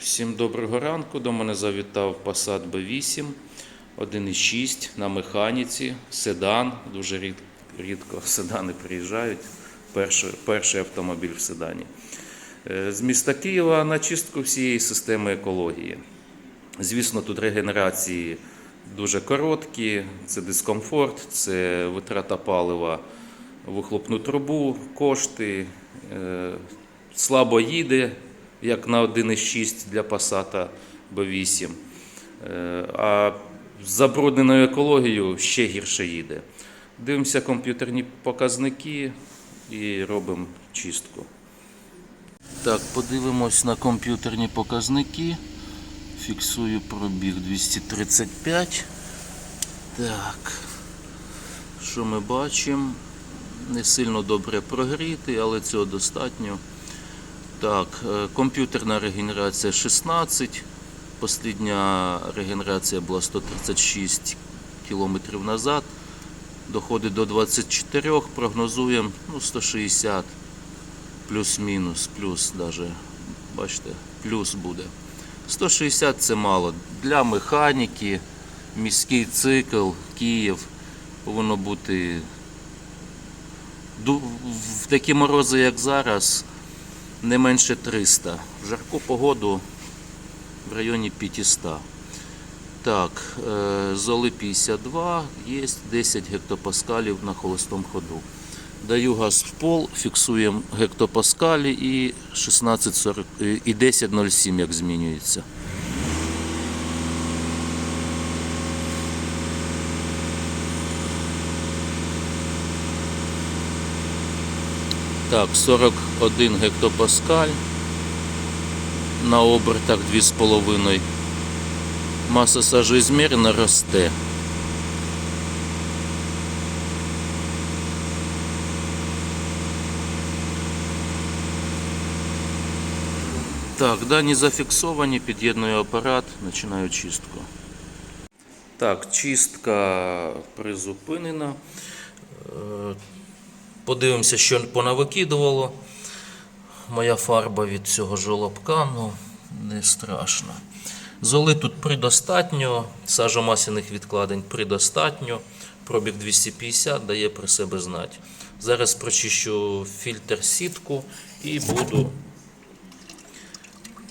Всім доброго ранку. До мене завітав Passat B8, 1.6 на механіці, седан. Дуже рід- рідко седани приїжджають. Перший, перший автомобіль в седані. Е, З міста Києва на чистку всієї системи екології. Звісно, тут регенерації дуже короткі, це дискомфорт, це витрата палива, вихлопну трубу, кошти, е, слабо їде, як на 1,6 для Passat B8. Е, А з забрудненою екологією ще гірше їде. Дивимося комп'ютерні показники і робимо чистку. Так, подивимось на комп'ютерні показники. Фіксую пробіг 235. Так. Що ми бачимо? Не сильно добре прогрітий, але цього достатньо. Так, е, комп'ютерна регенерація 16. Послідня регенерація була 136 км назад. Доходить до 24, прогнозуємо ну, 160 плюс-мінус, плюс даже, бачите, плюс буде. 160 це мало. Для механіки, міський цикл, Київ повинно бути в такі морози, як зараз, не менше 300. В жарку погоду в районі 500. Так, е, золи 52, є 10 гектопаскалів на холостому ходу. Даю газ в пол, фіксуємо гектопаскалі і 16,40 е, і 10,07 як змінюється. Так, 41 гектопаскаль на обертах 2,5. Маса сажоізмірена росте. Так, дані зафіксовані, під'єдную апарат, починаю чистку. Так, чистка призупинена. Е, Подивимося, що понавикидувало. Моя фарба від цього жолобка, ну не страшно. Золи тут придостатньо, сажомасляних відкладень придостатньо. Пробіг 250 дає про себе знати. Зараз прочищу фільтр сітку і буду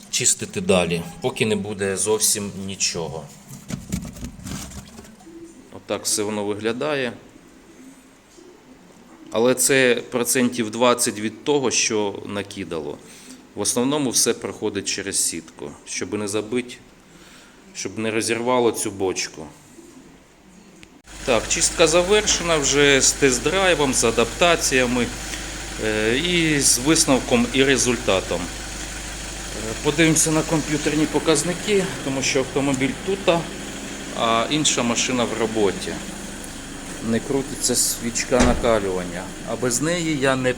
чистити далі, поки не буде зовсім нічого. Отак все воно виглядає. Але це процентів 20 від того, що накидало. В основному все проходить через сітку, щоб не забити, щоб не розірвало цю бочку. Так, чистка завершена вже з тест-драйвом, з адаптаціями е, і з висновком і результатом. Е, Подивимося на комп'ютерні показники, тому що автомобіль тут, а інша машина в роботі. Не крутиться свічка накалювання. А без неї я не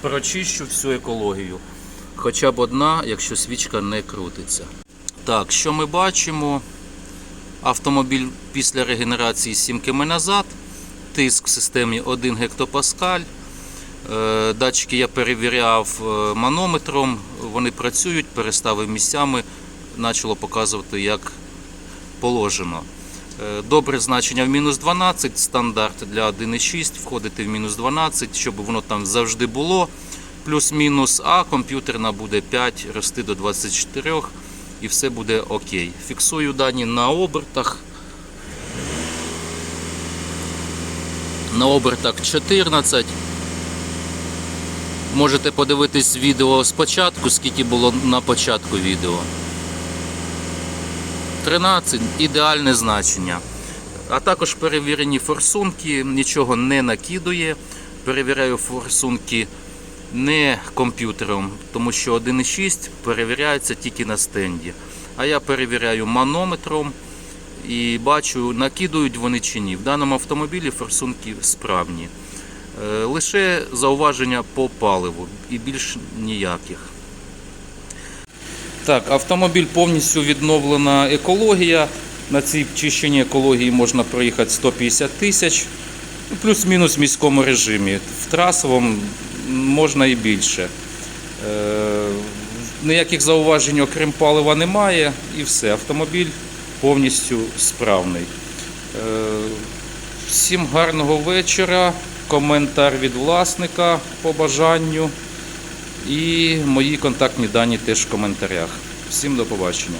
прочищу всю екологію. Хоча б одна, якщо свічка не крутиться. Так, що ми бачимо? Автомобіль після регенерації 7 км назад. Тиск в системі 1 гектопаскаль. Е, Датчики я перевіряв е, манометром, вони працюють, переставив місцями, почало показувати, як положено. Е, Добре значення в мінус 12, стандарт для 1,6, входити в мінус 12, щоб воно там завжди було. Плюс-мінус, а комп'ютерна буде 5, рости до 24 і все буде окей. Фіксую дані на обертах. На обертах 14. Можете подивитись відео спочатку, скільки було на початку відео. 13 ідеальне значення. А також перевірені форсунки, нічого не накидує. Перевіряю форсунки не комп'ютером, тому що 1.6 перевіряється тільки на стенді. А я перевіряю манометром і бачу, накидують вони чи ні. В даному автомобілі форсунки справні. Е, Лише зауваження по паливу і більш ніяких. Так, автомобіль повністю відновлена екологія. На цій чищенні екології можна проїхати 150 тисяч, ну, плюс-мінус в міському режимі. В трасовому можна і більше. Е, ніяких зауважень, окрім палива, немає, і все. Автомобіль повністю справний. Е, Всім гарного вечора. Коментар від власника по бажанню. І мої контактні дані теж в коментарях. Всім до побачення.